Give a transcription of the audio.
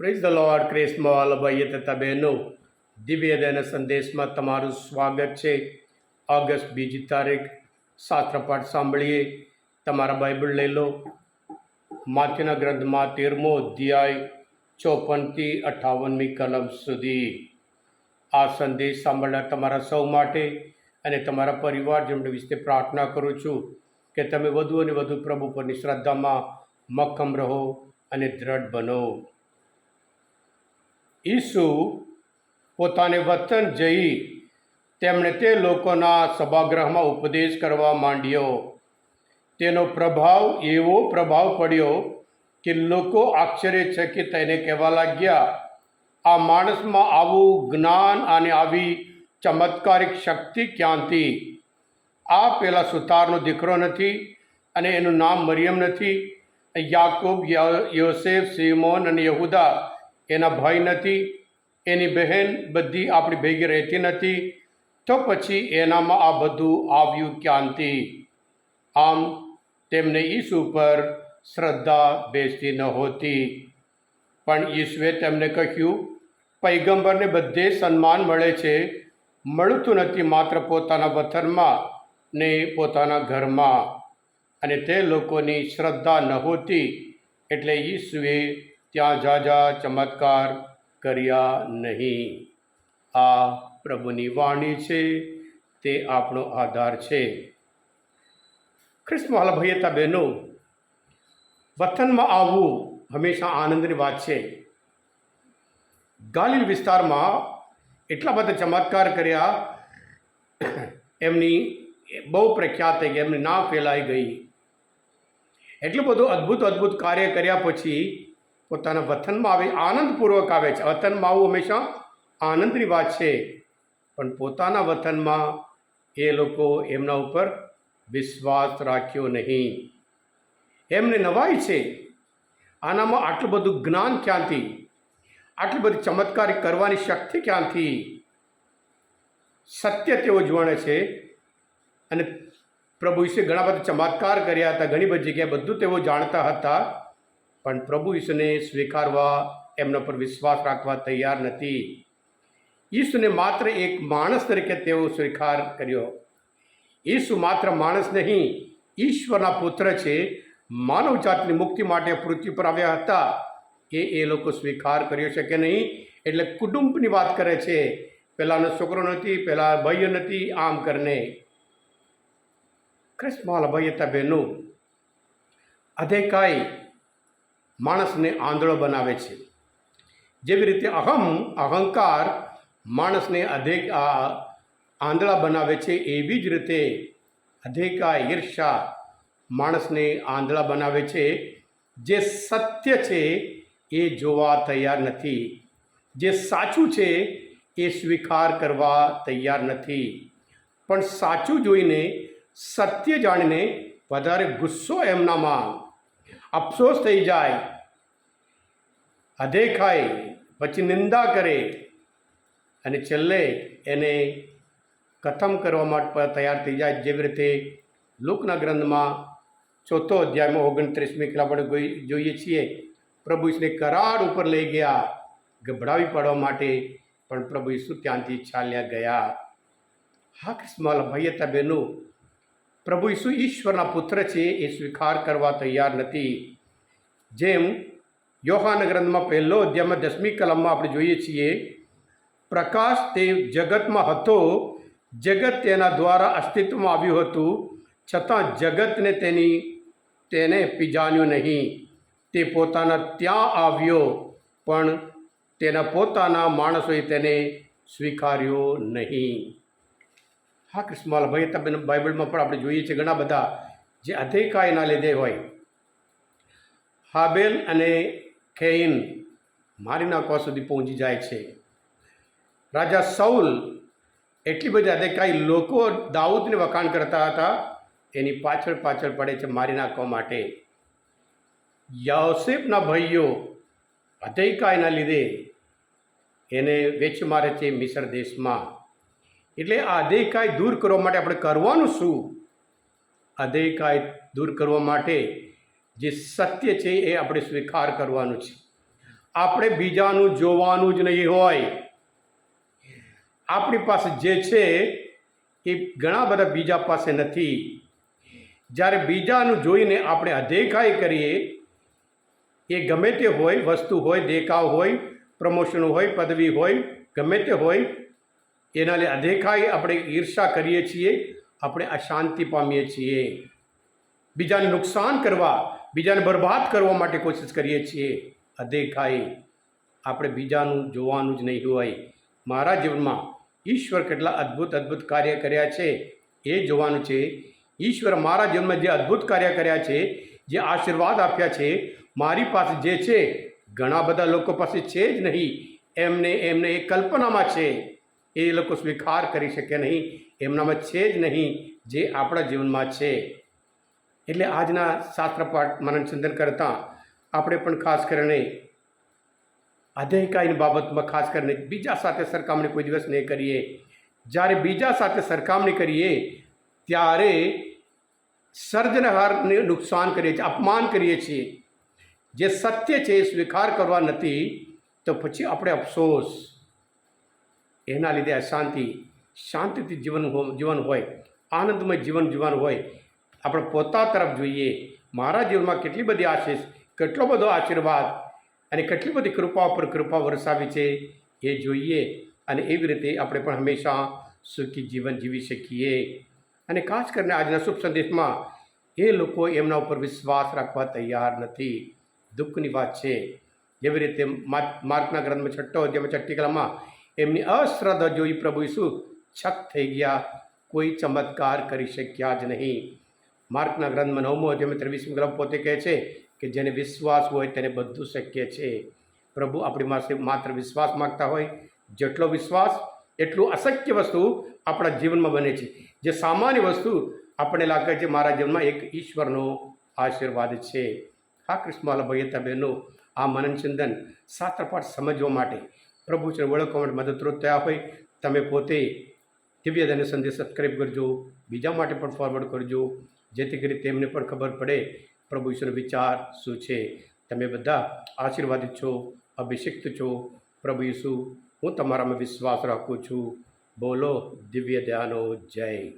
Praise the lord ક્રિસ્મમાં અલભાઈએ તથા બહેનો દિવ્ય દયના સંદેશમાં તમારું સ્વાગત છે ઓગસ્ટ બીજી તારીખ શાસ્ત્રપાઠ સાંભળીએ તમારા બાઇબલ લઈ લો માથિના ગ્રંથમાં તેરમો અધ્યાય ચોપનથી અઠ્ઠાવનમી કલમ સુધી આ સંદેશ સાંભળનાર તમારા સૌ માટે અને તમારા પરિવારજનો વિશે પ્રાર્થના કરું છું કે તમે વધુ અને વધુ પ્રભુ પરની શ્રદ્ધામાં મક્કમ રહો અને દ્રઢ બનો ઈસુ પોતાને વતન જઈ તેમણે તે લોકોના સભાગૃહમાં ઉપદેશ કરવા માંડ્યો. તેનો પ્રભાવ એવો પ્રભાવ પડ્યો કે લોકો આશ્ચર્યચકિત એને કહેવા લાગ્યા, આ માણસમાં આવું જ્ઞાન અને આવી ચમત્કારિક શક્તિ ક્યાંથી? આ પેલા સુતારનો દીકરો નથી અને એનું નામ મરિયમ નથી. યાકુબ યોસેફ, સિમોન અને યહુદા એના ભાઈ નથી, એની બહેન બધી આપણી ભેગી રહેતી નથી. તો પછી એનામાં આ બધું આવ્યું ક્યાંથી? આમ તેમને ઈસુ પર શ્રદ્ધા બેસતી નહોતી પણ ઈસુએ તેમને કહ્યું, પૈગંબરને બધે સન્માન મળે છે. મળતું નથી માત્ર પોતાના વતનમાં ને પોતાના ઘરમાં. અને તે લોકોની શ્રદ્ધા નહોતી એટલે ઈસુએ ત્યાં જાજા ચમત્કાર કર્યા નહીં. આ પ્રભુની વાણી છે, તે આપણો આધાર છે. ખ્રિસ્ત મહાલભૈયતા બહેનો, વતનમાં આવવું હંમેશા આનંદની વાત છે. ગાલિલ વિસ્તારમાં એટલા બધા ચમત્કાર કર્યા, એમની બહુ પ્રખ્યાત થઈ ગઈ, એમની નામ ફેલાઈ ગઈ. એટલું બધું અદ્ભુત અદ્ભુત કાર્ય કર્યા પછી પોતાના વતનમાં આવે આનંદપૂર્વક આવે છે. વતનમાં આવું હંમેશા આનંદની વાત છે. પણ પોતાના વતનમાં એ લોકો એમના ઉપર વિશ્વાસ રાખ્યો નહીં. એમને નવાઈ છે. આનામાં આટલું બધું જ્ઞાન ક્યાંથી? આટલી બધી ચમત્કાર કરવાની શક્તિ ક્યાંથી? સત્ય તેઓ જાણે છે. અને પ્રભુ ઈસે ઘણા બધા ચમત્કાર કર્યા હતા. ઘણી બધી જગ્યાએ બધું તેઓ જાણતા હતા. પણ પ્રભુ ઈસુને સ્વીકારવા એમના પર વિશ્વાસ રાખવા તૈયાર નથી. ઈસુને માત્ર એક માણસ તરીકે તેઓ સ્વીકાર કર્યો. ઈસુ માત્ર માણસ નહીં, ઈશ્વરના પુત્ર છે. માનવ જાતની મુક્તિ માટે પૃથ્વી પર આવ્યા હતા. એ એ લોકો સ્વીકાર કર્યો છે કે નહીં, એટલે કુટુંબની વાત કરે છે. પહેલાંનો છોકરો નથી પહેલાં ભાઈઓ નથી, આમ કરીને. ક્રિસ્માલ ભાઈ હતા બહેનો. અધેકાઈ માણસને આંધળો બનાવે છે. જેવી રીતે અહમ, અહંકાર માણસને અધિક આંધળા બનાવે છે, એવી જ રીતે અધિકા ઈર્ષા માણસને આંધળા બનાવે છે. જે સત્ય છે, એ જોવા તૈયાર નથી. જે સાચું છે, એ સ્વીકાર કરવા તૈયાર નથી. પણ સાચું જોઈને, સત્ય જાણીને વધારે ગુસ્સો એમનામાં અફસોસ થઈ જાય. અદેખાય પછી નિંદા કરે. અને છેલ્લે એને કથમ કરવા માટે તૈયાર થઈ જાય. જેવી રીતે લોકના ગ્રંથમાં ચોથો અધ્યાયમાં ઓગણત્રીસમી કલા આપણે જોઈએ છીએ. પ્રભુ ઈસને કરાર ઉપર લઈ ગયા. ગભરાવી પાડવા માટે પણ પ્રભુ ઈસુ ત્યાંથી ચાલ્યા ગયા. હા કૃષ્ણ ભાઈ હતા બહેનો પ્રભુ ઈસુ ઈશ્વરના પુત્ર છે એ સ્વીકાર કરવા તૈયાર નથી. જેમ યોહાન ગ્રંથમાં પહેલો અધ્યાયમાં દસમી કલમમાં આપણે જોઈએ છીએ, પ્રકાશ તે જગતમાં હતો, જગત તેના દ્વારા અસ્તિત્વમાં આવ્યું હતું, છતાં જગતને તેની, તેને પીજાન્યું નહીં. તે પોતાના ત્યાં આવ્યો, પણ તેના પોતાના માણસોએ તેને સ્વીકાર્યો નહીં. હા, કૃષ્ણમાલ ભાઈ, તમે બાઇબલમાં પણ આપણે જોઈએ છીએ ઘણા બધા જે અધિકાયના લીધે હોય. હાબેલ અને ખેઇન મારી નાખવા સુધી પહોંચી જાય છે. રાજા સૌલ એટલી બધી અધિકારી લોકો દાઉદને વખાણ કરતા હતા, એની પાછળ પાછળ પડે છે મારી નાખવા માટે. યાસેફના ભાઈઓ અધિકાયના લીધે એને વેચ મારે છે મિસર દેશમાં. એટલે આ અધેકાય દૂર કરવા માટે આપણે કરવાનું શું? અધેકાય દૂર કરવા માટે જે સત્ય છે એ આપણે સ્વીકાર કરવાનું છે. આપણે બીજાનું જોવાનું જ નહીં હોય. આપણી પાસે જે છે એ ઘણા બધા બીજા પાસે નથી. જ્યારે બીજાનું જોઈને આપણે અદેખાઈ કરીએ, એ ગમે તે હોય, વસ્તુ હોય, દેખાવ હોય, પ્રમોશન હોય, પદવી હોય, ગમે તે હોય એના લીધે અદેખાઈ આપણે ઈર્ષા કરીએ છીએ, આપણે અશાંતિ પામીએ છીએ. બીજાને નુકસાન કરવા, બીજાને બરબાદ કરવા માટે કોશિશ કરીએ છીએ. અદેખાઈ આપણે બીજાનું જોવાનું જ નહીં હોય. મારા જીવનમાં ઈશ્વર કેટલા અદ્ભુત અદ્ભુત કાર્ય કર્યા છે, એ જોવાનું છે. ઈશ્વર મારા જીવનમાં જે અદ્ભુત કાર્ય કર્યા છે, જે આશીર્વાદ આપ્યા છે, મારી પાસે જે છે, ઘણા બધા લોકો પાસે છે જ નહીં. એમને એમને એ કલ્પનામાં છે. એ લોકો સ્વીકાર કરી શકે નહીં, એમનામાં છે જ નહીં જે આપણા જીવનમાં છે. એટલે આજના શાસ્ત્ર પાઠ મનન ચિંતન કરતાં આપણે પણ ખાસ કરીને અધેકાઈની બાબતમાં ખાસ કરીને બીજા સાથે સરખામણી કોઈ દિવસ નહીં કરીએ. જ્યારે બીજા સાથે સરખામણી કરીએ, ત્યારે સર્જનહારને નુકસાન કરીએ છીએ, અપમાન કરીએ છીએ. જે સત્ય છે એ સ્વીકાર કરવા નથી, તો પછી આપણે અફસોસ એના લીધે અશાંતિ શાંતિથી જીવન જીવન હોય, આનંદમય જીવન જીવવાનું હોય. આપણે પોતા તરફ જોઈએ, મારા જીવનમાં કેટલી બધી આશીષ, કેટલો બધો આશીર્વાદ અને કેટલી બધી કૃપા ઉપર કૃપા વરસાવી છે એ જોઈએ અને એવી રીતે આપણે પણ હંમેશા સુખી જીવન જીવી શકીએ. અને ખાસ કરીને આજના શુભ સંદેશમાં એ લોકો એમના ઉપર વિશ્વાસ રાખવા તૈયાર નથી. દુઃખની વાત છે. જેવી રીતે મા- માર્કના ગ્રંથમાં છઠ્ઠો અધ્યાયમાં છઠ્ઠી કલામાં એમની અશ્રદ્ધા જોઈ પ્રભુ ઈસુ છક થઈ ગયા. કોઈ ચમત્કાર કરી શક્યા જ નહીં. માર્કના ગ્રંથમાં નવમો અધ્યાયમાં ત્રેવીસમી ગ્રંથ પોતે કહે છે કે જેને વિશ્વાસ હોય તેને બધું શક્ય છે. પ્રભુ આપણી પાસે માત્ર વિશ્વાસ માગતા હોય. જેટલો વિશ્વાસ, એટલું અશક્ય વસ્તુ આપણા જીવનમાં બને છે. જે સામાન્ય વસ્તુ આપણને લાગે છે મારા જીવનમાં એક ઈશ્વરનો આશીર્વાદ છે. હા કૃષ્ણવાલા ભાઈ હતા બહેનો, આ મનન ચિંતન શાસ્ત્રપાઠ સમજવા માટે પ્રભુ ઓળખવા માટે મદદરૂપ થયા હોય, તમે પોતે દિવ્યદાને સંદેશ સબસ્ક્રાઈબ કરજો. બીજા માટે પણ ફોરવર્ડ કરજો. જેથી કરી તેમને પણ ખબર પડે પ્રભુ ઈશ્વરનો વિચાર શું છે. તમે બધા આશીર્વાદિત છો, અભિષિક્ત છો. પ્રભુ ઈસુ, હું તમારામાં વિશ્વાસ રાખું છું. બોલો, દિવ્ય દયાનો જય.